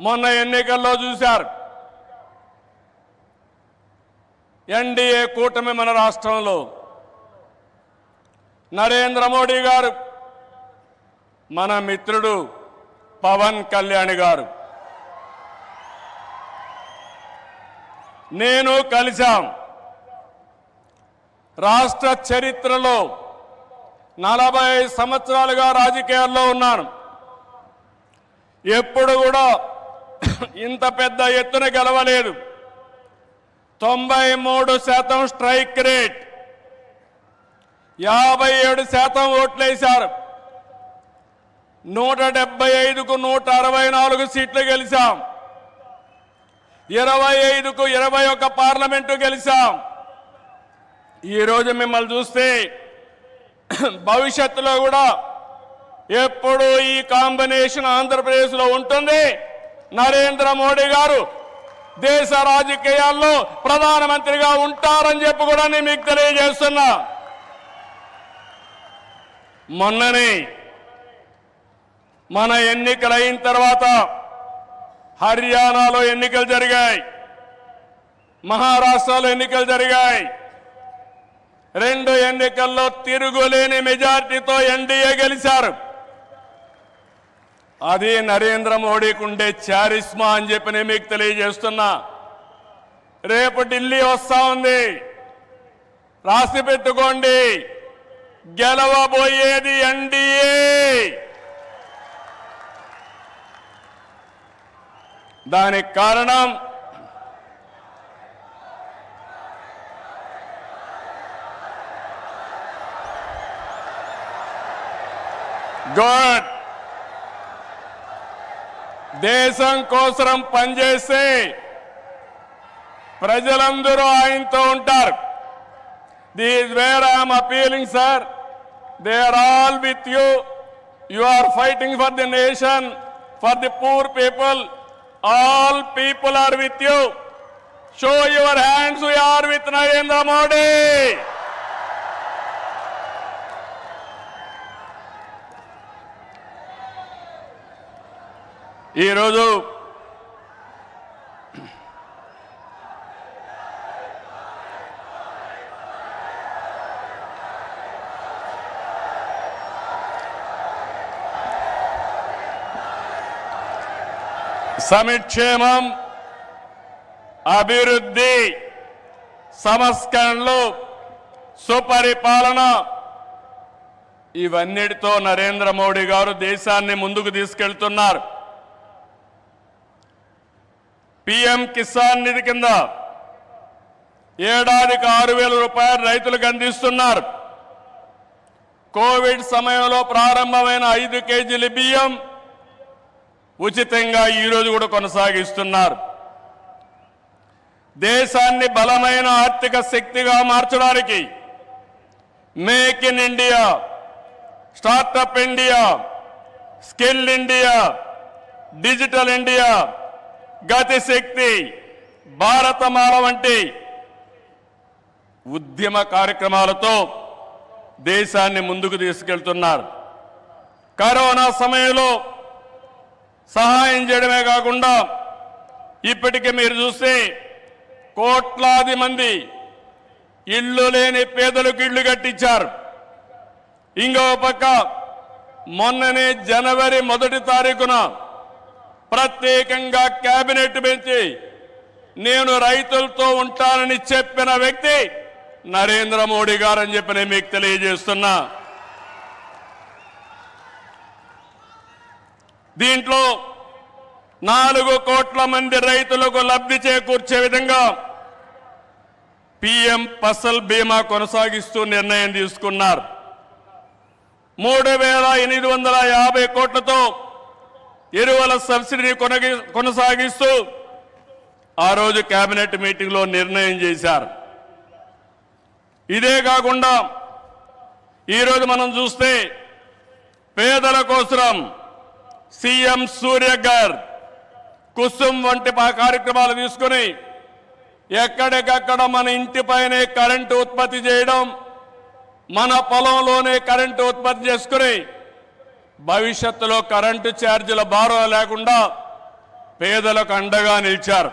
మొన్న ఎన్నికల్లో చూశారు. ఎన్డీఏ కూటమి మన రాష్ట్రంలో. నరేంద్ర మోడీ గారు మన మిత్రుడు పవన్ కళ్యాణ్ గారు. నేను కలిశాం. రాష్ట్ర చరిత్రలో నలభై సంవత్సరాలుగా రాజకీయాల్లో ఉన్నాను. ఎప్పుడు కూడా ఇంత పెద్ద ఎత్తున గెలవలేదు. తొంభై మూడు శాతం స్ట్రైక్ రేట్. యాభై ఏడు శాతం ఓట్లేశారు. నూట డెబ్బై ఐదుకు నూట అరవై నాలుగు సీట్లు గెలిచాం. ఇరవై ఐదుకు ఇరవై ఒక్క పార్లమెంటు గెలిచాం. ఈరోజు మిమ్మల్ని చూస్తే భవిష్యత్తులో కూడా ఎప్పుడు ఈ కాంబినేషన్ ఆంధ్రప్రదేశ్లో ఉంటుంది. నరేంద్ర మోడీ గారు దేశ రాజకీయాల్లో ప్రధానమంత్రిగా ఉంటారని చెప్పి కూడా నేను మీకు తెలియజేస్తున్నా. మొన్ననే మన ఎన్నికలు అయిన తర్వాత హర్యానాలో ఎన్నికలు జరిగాయి. మహారాష్ట్రలో ఎన్నికలు జరిగాయి. రెండు ఎన్నికల్లో తిరుగులేని మెజార్టీతో ఎన్డీఏ గెలిచారు. అది నరేంద్ర మోడీకి ఉండే చారిస్మా అని చెప్పి నేను మీకు తెలియజేస్తున్నా. రేపు ఢిల్లీ వస్తా ఉంది. రాసి పెట్టుకోండి. గెలవబోయేది ఎన్డీఏ. దానికి కారణం గుడ్. దేశం కోసం పనిచేస్తే ప్రజలందరూ ఆయనతో ఉంటారు. These where I'm appealing sir they are all with you you are fighting for the nation for the poor people all people are with you show your hands we are with Narendra Modi ఈరోజు సమిక్షేమం అభివృద్ధి సంస్కరణలు సుపరిపాలన ఇవన్నిటితో నరేంద్ర మోడీ గారు దేశాన్ని ముందుకు తీసుకెళ్తున్నారు. PM Kisan నిధి కింద ఏడాదికి ఆరు వేల రూపాయలు రైతులకు అందిస్తున్నారు. కోవిడ్ సమయంలో ప్రారంభమైన ఐదు కేజీల బియ్యం ఉచితంగా ఈరోజు కూడా కొనసాగిస్తున్నారు. దేశాన్ని బలమైన ఆర్థిక శక్తిగా మార్చడానికి make in India startup India skill India digital India Gati Shakti Bharatmala వంటి ఉద్యమ కార్యక్రమాలతో దేశాన్ని ముందుకు తీసుకెళ్తున్నారు. కరోనా సమయంలో సహాయం చేయడమే కాకుండా ఇప్పటికే మీరు చూస్తే కోట్లాది మంది ఇళ్ళు లేని పేదలకు ఇళ్ళు కట్టించారు. ఇంకో పక్క మొన్ననే జనవరి మొదటి తారీఖున ప్రత్యేకంగా కేబినెట్ పెంచి నేను రైతులతో ఉంటానని చెప్పిన వ్యక్తి నరేంద్ర మోడీ గారని చెప్పి నేను మీకు తెలియజేస్తున్నా. దీంట్లో నాలుగు కోట్ల మంది రైతులకు లబ్ధి చేకూర్చే విధంగా పిఎం ఫసల్ బీమా కొనసాగిస్తూ నిర్ణయం తీసుకున్నారు. మూడు వేల ఎనిమిది వందల యాభై కోట్లతో ఎరువుల సబ్సిడీని కొనగి కొనసాగిస్తూ ఆ రోజు కేబినెట్ మీటింగ్లో నిర్ణయం చేశారు. ఇదే కాకుండా ఈరోజు మనం చూస్తే పేదల కోసం సీఎం సూర్య గారు కుసుమ్ వంటి కార్యక్రమాలు తీసుకుని ఎక్కడికక్కడ మన ఇంటిపైనే కరెంటు ఉత్పత్తి చేయడం మన పొలంలోనే కరెంటు ఉత్పత్తి చేసుకుని భవిష్యత్తులో కరెంటు ఛార్జీల భారం లేకుండా పేదలకు అండగా నిలిచారు.